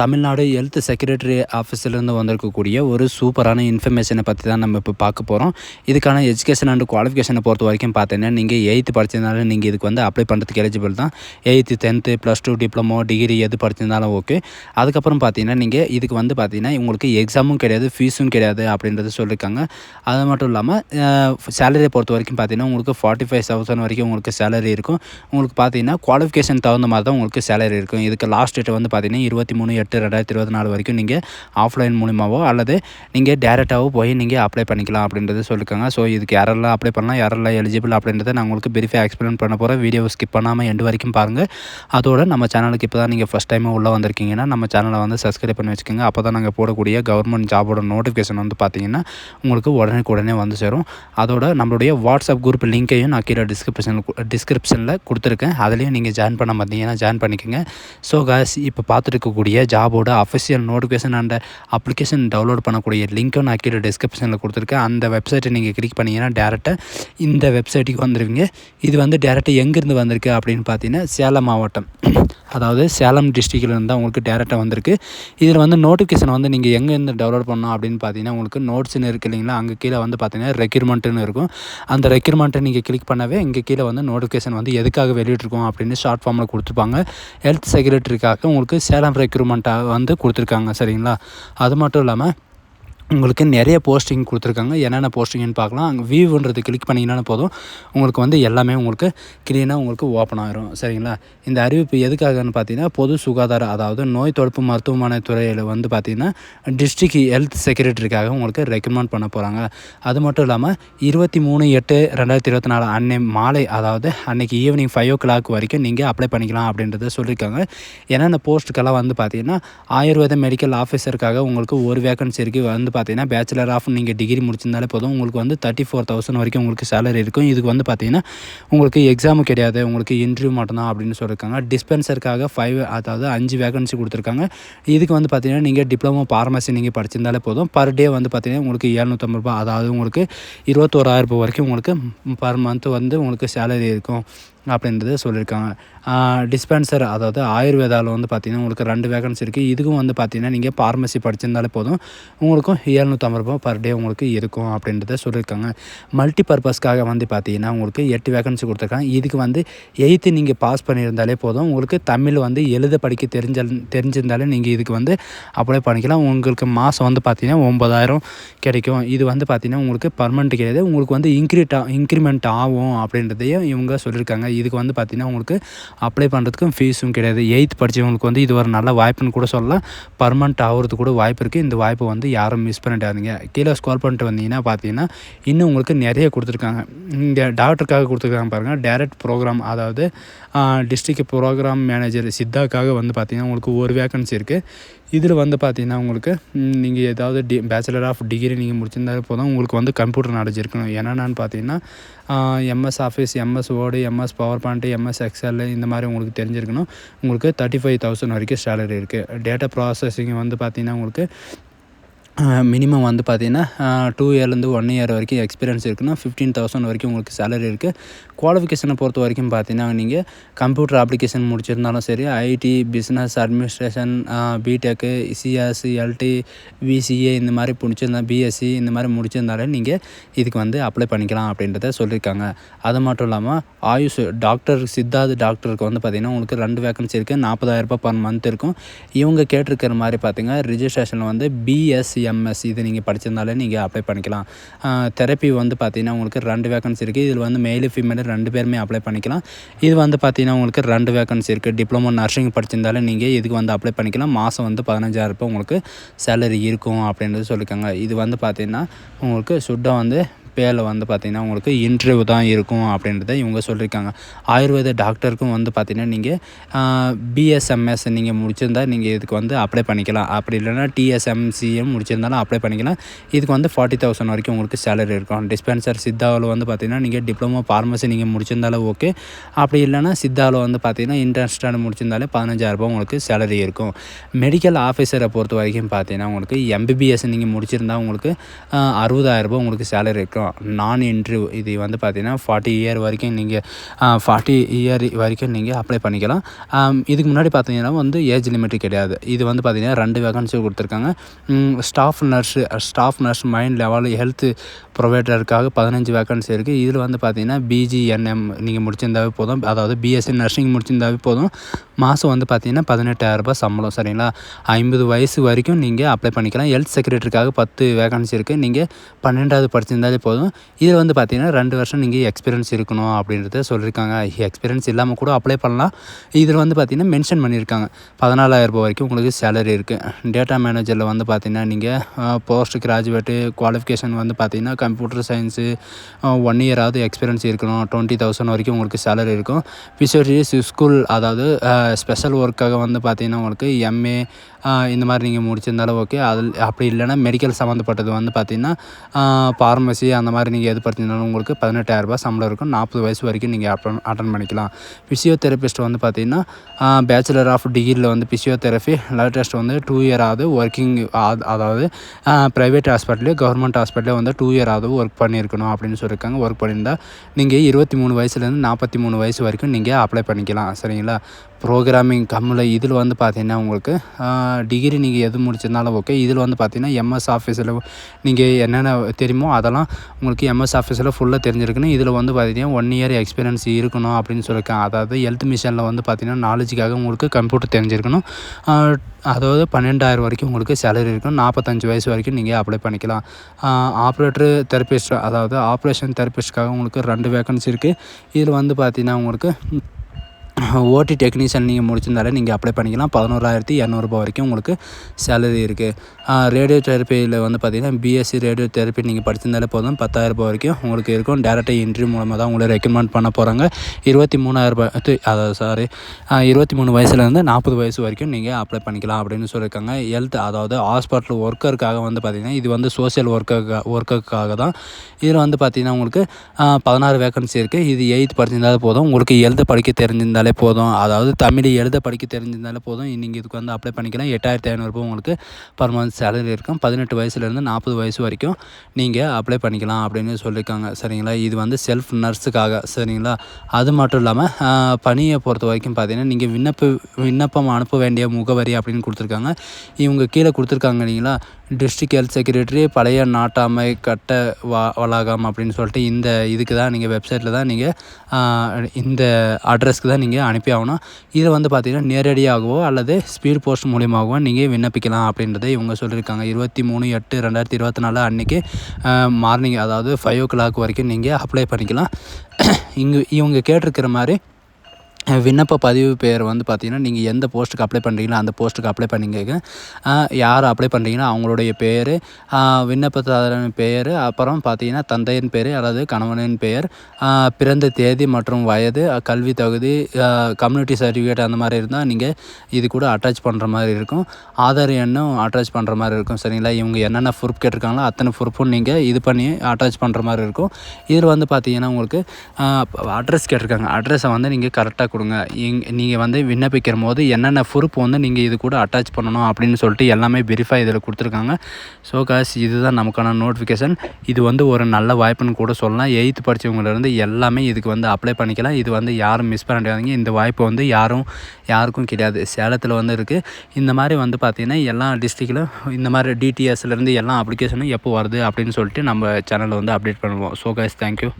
Tamil Nadu health secretary ஆஃபீஸ்லேருந்து வந்திருக்கக்கூடிய ஒரு சூப்பரான இன்ஃபர்மேஷனை பற்றி தான் நம்ம இப்போ பார்க்க போகிறோம் இதுக்கான எஜுகேஷன் அண்ட் குவாலிஃபிகேஷனை பொறுத்த வரைக்கும் பார்த்தீங்கன்னா நீங்கள் எயித்து படிச்சிருந்தாலும் நீங்கள் இதுக்கு வந்து அப்ளை பண்ணுறதுக்கு எலிஜிபிள் தான். Eighth tenth plus two diploma degree எது படிச்சிருந்தாலும் ஓகே அதுக்கப்புறம் பார்த்தீங்கன்னா நீங்கள் இதுக்கு வந்து பார்த்தீங்கன்னா உங்களுக்கு எக்ஸாமும் கிடையாது ஃபீஸும் கிடையாது அப்படின்றது சொல்லியிருக்காங்க அது மட்டும் இல்லாமல் சேலரியை பொறுத்த வரைக்கும் பார்த்தீங்கன்னா உங்களுக்கு ஃபார்ட்டி ஃபைவ் தௌசண்ட் வரைக்கும் உங்களுக்கு சேலரி இருக்கும். உங்களுக்கு பார்த்தீங்கன்னா குவாலிஃபிகேஷன் தகுந்த மாதிரி தான் உங்களுக்கு சேலரி இருக்கும். இதுக்கு லாஸ்ட் டேட் வந்து பார்த்தீங்கன்னா இருபத்தி மூணு எட்டு ரெண்டாயிரத்தி இருபத்தி நாலு வரைக்கும் நீங்கள் ஆஃப்லைன் மூலிமாவோ அல்லது நீங்கள் டேரெக்டாகவோ போய் நீங்கள் அப்ளை பண்ணிக்கலாம் அப்படின்றது சொல்லியிருக்காங்க ஸோ இதுக்கு யாரெல்லாம் அப்ளை பண்ணலாம் யாரெல்லாம் எலிஜிபிள் அப்படின்றத நான் உங்களுக்கு பிரீஃபாக எக்ஸ்பிளைன் பண்ண போகிறேன் வீடியோ ஸ்கிப் பண்ணாமல் எண்டு வரைக்கும் பாருங்கள் அதோட நம்ம சேனலுக்கு இப்போ தான் நீங்கள் ஃபஸ்ட் டைம் உள்ளே வந்திருக்கீங்கன்னா நம்ம சேனலை வந்து சப்ஸ்கிரைப் பண்ணி வச்சுக்கோங்க. அப்போ தான் நாங்கள் போடக்கூடிய கவர்மெண்ட் ஜாபோட நோட்டிஃபிகேஷன் வந்து பார்த்தீங்கன்னா உங்களுக்கு உடனே உடனே வந்து சேரும். அதோட நம்மளுடைய வாட்ஸ்அப் குரூப் லிங்க்கையும் நான் கீழே டிஸ்கிரிப்ஷனில் டிஸ்கிரிப்ஷனில் கொடுத்துருக்கேன். அதுலேயும் நீங்கள் ஜாயின் பண்ண பார்த்தீங்கன்னா ஜாயின் பண்ணிக்கோங்க. ஸோ காஸ் இப்போ பார்த்துருக்கக்கூடிய ஜா ஜாபோட official notification and application download பண்ணக்கூடிய லிங்க்கும் நான் கீழே டிஸ்கிரிப்ஷனில் கொடுத்துருக்கேன். அந்த வெப்சைட்டை நீங்கள் கிளிக் பண்ணிங்கன்னா டேரெக்டாக இந்த வெப்சைட்டுக்கு வந்துடுவீங்க இது வந்து டேரெக்டாக எங்கேருந்து வந்திருக்கு அப்படின்னு பார்த்தீங்கன்னா சேலம் மாவட்டம். அதாவது சேலம் டிஸ்ட்ரிக்ட்லேருந்து தான் உங்களுக்கு டேரெக்டாக வந்திருக்கு. இதில் வந்து நோட்டிஃபிகேஷன் வந்து நீங்கள் எங்கேருந்து டவுன்லோட் பண்ணோம் அப்படின்னு பார்த்தீங்கன்னா உங்களுக்கு நோட்ஸ்னு இருக்குது இல்லைங்களா? அங்கே கீழே வந்து பார்த்தீங்கன்னா ரெக்யூர்மெண்ட்டுன்னு இருக்கும். அந்த ரெக்யூர்மெண்ட்டை நீங்கள் கிளிக் பண்ணவே இங்கே கீழே வந்து நோட்டிஃபிகேஷன் வந்து எதுக்காக வெளியிட்டிருக்கோம் அப்படின்னு ஷார்ட் ஃபார்மில் கொடுத்துருப்பாங்க. ஹெல்த் செக்ரட்டரிக்காக உங்களுக்கு சேலம் ரெக்யூர்மெண்ட் வந்து கொடுத்துருக்காங்க சரிங்களா? அது மட்டும் இல்லாமல் உங்களுக்கு நிறைய போஸ்டிங் கொடுத்துருக்காங்க. என்னென்ன போஸ்டிங்னு பார்க்கலாம். அங்கே வியூன்றது கிளிக் பண்ணிங்கன்னா போதும். உங்களுக்கு வந்து எல்லாமே உங்களுக்கு க்ளீனாக உங்களுக்கு ஓப்பன் ஆகிரும் சரிங்களா? இந்த அறிவிப்பு எதுக்காகன்னு பார்த்தீங்கன்னா பொது சுகாதார அதாவது நோய் தடுப்பு மருத்துவமனை துறையில் வந்து பார்த்திங்கன்னா டிஸ்ட்ரிக் ஹெல்த் செக்ரட்டரிக்காக உங்களுக்கு ரெக்கமெண்ட் பண்ண போகிறாங்க அது மட்டும் இல்லாமல் இருபத்தி மூணு எட்டு ரெண்டாயிரத்தி இருபத்தி நாலு அன்னை மாலை அதாவது அன்றைக்கி ஈவினிங் ஃபைவ் ஓ கிளாக் வரைக்கும் நீங்கள் அப்ளை பண்ணிக்கலாம் அப்படின்றத சொல்லியிருக்காங்க. என்னென்ன போஸ்ட்டுக்கெல்லாம் வந்து பார்த்திங்கன்னா ஆயுர்வேத மெடிக்கல் ஆஃபீஸருக்காக உங்களுக்கு ஒரு வேகன்சி இருக்குது வந்து பார்த்தீங்கன்னா பேச்சுலர் ஆஃப் நீங்கள் டிகிரி முடிச்சிருந்தாலே போதும். உங்களுக்கு வந்து தேர்ட்டி ஃபோர் தௌசண்ட் வரைக்கும் உங்களுக்கு சேலரி இருக்கும். இதுக்கு வந்து பார்த்தீங்கன்னா உங்களுக்கு எக்ஸாமு கிடையாது. உங்களுக்கு இன்டர்வியூ மட்டும்தான் அப்படின்னு சொல்லியிருக்காங்க. டிஸ்பென்சருக்காக ஃபைவ் அதாவது அஞ்சு வேகன்சி கொடுத்துருக்காங்க. இதுக்கு வந்து பார்த்தீங்கன்னா நீங்கள் டிப்ளமோ ஃபார்மசி நீங்கள் படிச்சிருந்தாலே போதும். பர் டே வந்து பார்த்தீங்கன்னா உங்களுக்கு ஏழ்நூற்றம்பது ரூபா அதாவது உங்களுக்கு இருபத்தோராயிரம் ரூபாய் வரைக்கும் உங்களுக்கு பர் மந்த் வந்து உங்களுக்கு சேலரி இருக்கும். அப்படின்றத சொல்லியிருக்காங்க. டிஸ்பென்சர் அதாவது ஆயுர்வேதாவில் வந்து பார்த்திங்கன்னா உங்களுக்கு ரெண்டு வேகன்சி இருக்குது இதுக்கும் வந்து பார்த்திங்கன்னா நீங்கள் ஃபார்மசி படிச்சிருந்தாலே போதும். உங்களுக்கும் ஏழ்நூற்றம்பது ரூபா பர் டே உங்களுக்கு இருக்கும் அப்படின்றத சொல்லியிருக்காங்க. மல்டி பர்பஸ்க்காக வந்து பார்த்திங்கன்னா உங்களுக்கு எட்டு வேகன்சி கொடுத்துருக்காங்க. இதுக்கு வந்து எயித்து நீங்கள் பாஸ் பண்ணியிருந்தாலே போதும். உங்களுக்கு தமிழ் வந்து எழுத படிக்க தெரிஞ்ச தெரிஞ்சிருந்தாலே நீங்கள் இதுக்கு வந்து அப்ளை பண்ணிக்கலாம். உங்களுக்கு மாதம் வந்து பார்த்திங்கன்னா ஒம்பதாயிரம் கிடைக்கும். இது வந்து பார்த்திங்கன்னா உங்களுக்கு பர்மனெண்ட் கிடையாது. உங்களுக்கு வந்து இன்க்ரீட் இன்க்ரிமெண்ட் ஆகும் அப்படின்றதையும் இவங்க சொல்லியிருக்காங்க. இதுக்கு வந்து பார்த்திங்கன்னா உங்களுக்கு அப்ளை பண்ணுறதுக்கும் ஃபீஸும் கிடையாது. எயித் படித்தவங்களுக்கு வந்து இது ஒரு நல்ல வாய்ப்புன்னு கூட சொல்லலாம். பர்மனெண்ட் ஆகிறது கூட வாய்ப்பு இருக்குது இந்த வாய்ப்பை வந்து யாரும் மிஸ் பண்ணிட்டாதீங்க கீழே ஸ்கோர் பண்ணிட்டு வந்தீங்கன்னா பார்த்தீங்கன்னா இன்னும் உங்களுக்கு நிறைய கொடுத்துருக்காங்க. இங்கே டாக்டருக்காக கொடுத்துருக்காங்க பாருங்கள் டேரக்ட் ப்ரோக்ராம் அதாவது டிஸ்ட்ரிக்ட் ப்ரோக்ராம் மேனேஜர் சித்தாக்காக வந்து பார்த்திங்கன்னா உங்களுக்கு ஒரு வேக்கன்சி இருக்குது இதில் வந்து பார்த்திங்கன்னா உங்களுக்கு நீங்கள் ஏதாவது டி பேச்சுலர் ஆஃப் டிகிரி நீங்கள் முடிச்சிருந்தாலே போதும். உங்களுக்கு வந்து கம்ப்யூட்டர் நாலேஜ் இருக்கணும். என்னென்னு பார்த்தீங்கன்னா MS Office MS Word MS PowerPoint MS Excel இந்த மாதிரி உங்களுக்கு தெரிஞ்சிருக்கணும். உங்களுக்கு தேர்ட்டி ஃபைவ் தௌசண்ட் வரைக்கும் சேலரி இருக்குது டேட்டா ப்ராசஸிங் வந்து பார்த்திங்கன்னா உங்களுக்கு மினிமம் வந்து பார்த்திங்கன்னா டூ இயர்லேருந்து ஒன் இயர் வரைக்கும் எக்ஸ்பீரியன்ஸ் இருக்குன்னா ஃபிஃப்டீன் தௌசண்ட் வரைக்கும் உங்களுக்கு சேலரி இருக்குது குவாலிஃபிகேஷனை பொறுத்த வரைக்கும் பார்த்தீங்கன்னா நீங்கள் கம்ப்யூட்டர் அப்ளிகேஷன் முடிச்சிருந்தாலும் சரி ஐடி பிஸ்னஸ் அட்மினிஸ்ட்ரேஷன் பிடெக்கு சிஎஸ் எல்டி விசிஏ இந்த மாதிரி முடிச்சிருந்தா பிஎஸ்சி இந்த மாதிரி முடிச்சிருந்தாலே நீங்கள் இதுக்கு வந்து அப்ளை பண்ணிக்கலாம் அப்படின்றத சொல்லியிருக்காங்க. அது மட்டும் இல்லாமல் ஆயுஷ் டாக்டர் சித்தார்த் டாக்டருக்கு வந்து பார்த்திங்கன்னா உங்களுக்கு ரெண்டு வேக்கன்சி இருக்குது நாற்பதாயிரரூபா பர் மந்த் இருக்கும். இவங்க கேட்டிருக்கிற மாதிரி பார்த்திங்கன்னா ரிஜிஸ்ட்ரேஷனில் வந்து பிஎஸ்சி எம்எஸ் இது நீங்கள் படிச்சிருந்தாலே நீங்கள் அப்ளை பண்ணிக்கலாம். தெரப்பி வந்து பார்த்திங்கன்னா உங்களுக்கு ரெண்டு வேக்கன்சி இருக்குது இதில் வந்து மேலு ஃபீமேலு ரெண்டு பேருமே அப்ளை பண்ணிக்கலாம். இது வந்து பார்த்திங்கன்னா உங்களுக்கு ரெண்டு வேகன்சி இருக்குது டிப்ளமோ நர்சிங் படிச்சிருந்தாலே நீங்கள் இதுக்கு வந்து அப்ளை பண்ணிக்கலாம். மாதம் வந்து பதினஞ்சாயிரம் ரூபாய் உங்களுக்கு சேலரி இருக்கும் அப்படின்றது சொல்லியிருக்காங்க இது வந்து பார்த்திங்கன்னா உங்களுக்கு சுட்டாக வந்து பேரில் வந்து பார்த்திங்கன்னா உங்களுக்கு இன்டர்வியூ தான் இருக்கும் அப்படின்றத இவங்க சொல்லியிருக்காங்க ஆயுர்வேத டாக்டருக்கும் வந்து பார்த்திங்கன்னா நீங்கள் பிஎஸ்எம்எஸ் நீங்கள் முடிச்சிருந்தால் நீங்கள் இதுக்கு வந்து அப்ளை பண்ணிக்கலாம். அப்படி இல்லைனா டிஎஸ்எம்சிஎம் முடிச்சிருந்தாலும் அப்ளை பண்ணிக்கலாம். இதுக்கு வந்து ஃபார்ட்டி தௌசண்ட் வரைக்கும் உங்களுக்கு சேலரி இருக்கும். டிஸ்பென்சர் சித்தாவில் வந்து பார்த்திங்கன்னா நீங்கள் டிப்ளமோ ஃபார்மசி நீங்கள் முடிச்சிருந்தாலும் ஓகே அப்படி இல்லைனா சித்தாவில் வந்து பார்த்திங்கன்னா இன்டர்ஸ்டாண்ட் முடிச்சிருந்தாலே பதினஞ்சாயிரரூபா உங்களுக்கு சேலரி இருக்கும். மெடிக்கல் ஆஃபீஸரை பொறுத்த வரைக்கும் பார்த்தீங்கன்னா உங்களுக்கு எம்பிபிஎஸ் நீங்கள் முடிச்சிருந்தால் உங்களுக்கு அறுபதாயிரரூபா உங்களுக்கு சேலரி இருக்கும். பண்ணிக்கலாம் நான் என்று இது வந்து பார்த்தீங்கன்னா ஃபார்ட்டி இயர் வரைக்கும் நீங்கள் ஃபார்ட்டி இயர் வரைக்கும் நீங்கள் அப்ளை பண்ணிக்கலாம். இதுக்கு முன்னாடி பார்த்தீங்கன்னா வந்து ஏஜ் லிமிட் கிடையாது. இது வந்து பார்த்திங்கன்னா ரெண்டு வேகன்சி கொடுத்துருக்காங்க. Staff nurse staff nurse mid level health ப்ரொவைடருக்காக பதினஞ்சு வேகன்சி இருக்குது இதில் வந்து பார்த்தீங்கன்னா பிஜிஎன்எம் நீங்கள் முடிச்சிருந்தாவே போதும். அதாவது பிஎஸ்சி நர்சிங் முடிச்சிருந்தாவே போதும். மாதம் வந்து பார்த்தீங்கன்னா பதினெட்டாயிரரூபா சம்பளம் சரிங்களா? ஐம்பது வயசு வரைக்கும் நீங்கள் அப்ளை பண்ணிக்கலாம். ஹெல்த் செக்ரட்டரிக்காக பத்து வேகன்சி இருக்குது நீங்கள் பன்னெண்டாவது படிச்சிருந்தாலே போதும். இதில் வந்து பார்த்தீங்கன்னா ரெண்டு வருஷம் நீங்கள் எக்ஸ்பீரியன்ஸ் இருக்கணும் அப்படின்றத சொல்லியிருக்காங்க. எக்ஸ்பீரியன்ஸ் இல்லாமல் கூட அப்ளை பண்ணலாம். இதில் வந்து பார்த்தீங்கன்னா மென்ஷன் பண்ணியிருக்காங்க. பதினாலாயிரம் ரூபாய் வரைக்கும் உங்களுக்கு சேலரி இருக்குது டேட்டா மேனேஜரில் வந்து பார்த்தீங்கன்னா நீங்கள் போஸ்ட் கிராஜுவேட்டு குவாலிஃபிகேஷன் வந்து பார்த்தீங்கன்னா கம்ப்யூட்டர் சயின்ஸு ஒன் இயராவது எக்ஸ்பீரியன்ஸ் இருக்கணும் டுவெண்ட்டி தௌசண்ட் வரைக்கும் உங்களுக்கு சேலரி இருக்கும். ஃபிசியோலஜி ஸ்கூல் அதாவது ஸ்பெஷல் ஒர்க்காக வந்து பார்த்தீங்கன்னா உங்களுக்கு எம்ஏ இந்த மாதிரி நீங்கள் முடிச்சிருந்தாலும் ஓகே அதில் அப்படி இல்லைன்னா மெடிக்கல் சம்மந்தப்பட்டது வந்து பார்த்தீங்கன்னா ஃபார்மசி அந்த மாதிரி நீங்கள் எது படிச்சிருந்தாலும் உங்களுக்கு பதினெட்டாயிரரூபா சம்பளம் இருக்கும். நாற்பது வயசு வரைக்கும் நீங்கள் அட்டன் அட்டன் பண்ணிக்கலாம். ஃபிசியோதெரபிஸ்ட் வந்து பார்த்தீங்கன்னா பேச்சுலர் ஆஃப் டிகிரியில் வந்து ஃபிசியோதெரபி லேட்டஸ்ட் வந்து டூ இயர் ஆகுது ஒர்க்கிங் அதாவது ப்ரைவேட் ஹாஸ்பிட்டலு கவர்மெண்ட் ஹாஸ்பிட்டலே வந்து டூ இயர் ஆகுது ஒர்க் பண்ணியிருக்கணும் அப்படின்னு சொல்லியிருக்காங்க. ஒர்க் பண்ணியிருந்தால் நீங்கள் இருபத்தி மூணு வயசுலேருந்து நாற்பத்தி மூணு வயசு வரைக்கும் நீங்கள் அப்ளை பண்ணிக்கலாம். சரிங்களா? ப்ரோக்ராமிங் கம்மில் இதில் வந்து பார்த்தீங்கன்னா உங்களுக்கு டிகிரி நீங்கள் எது முடிச்சிருந்தாலும் ஓகே இதில் வந்து பார்த்தீங்கன்னா எம்எஸ் ஆஃபீஸில் நீங்கள் என்னென்ன தெரியுமோ அதெல்லாம் உங்களுக்கு எம்எஸ் ஆஃபீஸில் ஃபுல்லாக தெரிஞ்சிருக்கணும் இதில் வந்து பார்த்தீங்கன்னா ஒன் இயர் எக்ஸ்பீரியன்ஸ் இருக்கணும் அப்படின்னு சொல்லியிருக்காங்க. அதாவது ஹெல்த் மிஷனில் வந்து பார்த்தீங்கன்னா நாலேஜுக்காக உங்களுக்கு கம்ப்யூட்டர் தெரிஞ்சிருக்கணும். அதாவது பன்னெண்டாயிரம் வரைக்கும் உங்களுக்கு சேலரி இருக்கும். நாற்பத்தஞ்சு வயசு வரைக்கும் நீங்கள் அப்ளை பண்ணிக்கலாம். ஆப்ரேட்டர் தெரப்பிஸ்ட் அதாவது ஆப்ரேஷன் தெரப்பிஸ்ட்காக உங்களுக்கு ரெண்டு வேக்கன்சி இருக்குது இதில் வந்து பார்த்திங்கன்னா உங்களுக்கு ஓடி டெக்னீஷியன் நீங்கள் முடிச்சிருந்தாலே நீங்கள் அப்ளை பண்ணிக்கலாம். பதினோராயிரத்தி இரநூறுபா வரைக்கும் உங்களுக்கு சேலரி இருக்குது ரேடியோ தெரப்பியில் வந்து பார்த்தீங்கன்னா பிஎஸ்சி ரேடியோ தெரப்பி நீங்கள் படிச்சிருந்தாலே போதும். பத்தாயிரரூபா வரைக்கும் உங்களுக்கு இருக்கும். டேரெக்டாக இன்ட்ரி மூலமாக தான் உங்களை ரெக்கமெண்ட் பண்ண போகிறாங்க இருபத்தி மூணாயிரரூபா அதாவது சாரி இருபத்தி மூணு வயசுலேருந்து நாற்பது வயசு வரைக்கும் நீங்கள் அப்ளை பண்ணிக்கலாம் அப்படின்னு சொல்லியிருக்காங்க. ஹெல்த் அதாவது ஹாஸ்பிட்டல் ஒர்க்கருக்காக வந்து பார்த்திங்கன்னா இது வந்து சோஷியல் ஒர்க்கருக்காக ஒர்க்கருக்காக தான். இதில் வந்து பார்த்திங்கன்னா உங்களுக்கு பதினாறு வேக்கன்சி இருக்குது இது எயித் படிச்சிருந்தாலே போதும். உங்களுக்கு ஹெல்த் படிக்க தெரிஞ்சிருந்தாலே போதும். அதாவது தமிழ் எழுத படிக்க தெரிஞ்சிருந்தாலே போதும். நீங்கள் இதுக்கு வந்து அப்ளை பண்ணிக்கலாம். எட்டாயிரத்தி ஐநூறுரூபா உங்களுக்கு பர் மந்த் சேலரி இருக்கும். பதினெட்டு வயசுலேருந்து நாற்பது வயசு வரைக்கும் நீங்கள் அப்ளை பண்ணிக்கலாம் அப்படின்னு சொல்லியிருக்காங்க. சரிங்களா? இது வந்து செல்ஃப் நர்ஸுக்காக சரிங்களா? அது மட்டும் இல்லாமல் பணியை பொறுத்த வரைக்கும் பார்த்தீங்கன்னா நீங்கள் விண்ணப்ப விண்ணப்பம் அனுப்ப வேண்டிய முகவரி அப்படின்னு கொடுத்துருக்காங்க. இவங்க கீழே கொடுத்துருக்காங்க இல்லைங்களா? டிஸ்ட்ரிக்ட் ஹெல்த் செக்ரட்டரி பழைய நாட்டாமை கட்ட வா வளாகம் அப்படின்னு சொல்லிட்டு இந்த இதுக்கு தான் நீங்கள் வெப்சைட்டில் தான் நீங்கள் இந்த அட்ரஸ்க்கு தான் நீங்கள் அனுப்பி ஆகணும். இதை வந்து பார்த்திங்கன்னா நேரடியாகவோ அல்லது ஸ்பீட் போஸ்ட் மூலியமாகவோ நீங்கள் விண்ணப்பிக்கலாம் அப்படின்றத இவங்க சொல்லியிருக்காங்க. இருபத்தி மூணு எட்டு ரெண்டாயிரத்தி இருபத்தி நாலு அன்றைக்கி மார்னிங் அதாவது ஃபைவ் ஓ கிளாக் வரைக்கும் நீங்கள் அப்ளை பண்ணிக்கலாம். இங்கே இவங்க கேட்டிருக்கிற மாதிரி விண்ணப்ப பதிவு பெயர் வந்து பார்த்தீங்கன்னா நீங்கள் எந்த போஸ்ட்டுக்கு அப்ளை பண்ணுறீங்களோ அந்த போஸ்ட்டுக்கு அப்ளை பண்ணிக்கங்க. யார் அப்ளை பண்ணுறீங்களோ அவங்களுடைய பேர் விண்ணப்பதாரரின் பெயர் அப்புறம் பார்த்தீங்கன்னா தந்தையின் பேர் அல்லது கணவனின் பெயர் பிறந்த தேதி மற்றும் வயது கல்வி தகுதி கம்யூனிட்டி சர்டிஃபிகேட் அந்த மாதிரி இருந்தால் நீங்கள் இது கூட அட்டாச் பண்ணுற மாதிரி இருக்கும். ஆதார் எண்ணும் அட்டாச் பண்ணுற மாதிரி இருக்கும் சரிங்களா? இவங்க என்னென்ன ப்ரூஃப் கேட்டிருக்காங்களோ அத்தனை ப்ரூஃபும் நீங்கள் இது பண்ணி அட்டாச் பண்ணுற மாதிரி இருக்கும். இதில் வந்து பார்த்தீங்கன்னா உங்களுக்கு அட்ரஸ் கேட்டிருக்காங்க. அட்ரஸை வந்து நீங்கள் கரெக்டாக கொடுங்க. இங் நீங்கள் வந்து விண்ணப்பிக்கிற போது என்னென்ன ப்ரூஃப் வந்து நீங்கள் இது கூட அட்டாச் பண்ணணும் அப்படின்னு சொல்லிட்டு எல்லாமே வெரிஃபை இதில் கொடுத்துருக்காங்க. ஸோ காஸ் இதுதான் நமக்கான நோட்டிஃபிகேஷன் இது வந்து ஒரு நல்ல வாய்ப்புன்னு கூட சொல்லலாம். எயித்து படித்தவங்கலேருந்து எல்லாமே இதுக்கு வந்து அப்ளை பண்ணிக்கலாம். இது வந்து யாரும் மிஸ் பண்ணிடாதீங்க இந்த வாய்ப்பு வந்து யாரும் யாருக்கும் கிடையாது. சேலத்தில் வந்து இருக்குது இந்த மாதிரி வந்து பார்த்திங்கன்னா எல்லா டிஸ்ட்ரிக்டிலும் இந்த மாதிரி டிடிஎஸ்லேருந்து எல்லா அப்ளிகேஷனும் எப்போ வருது அப்படின்னு சொல்லிட்டு நம்ம சேனலில் வந்து அப்டேட் பண்ணுவோம். So cos thank you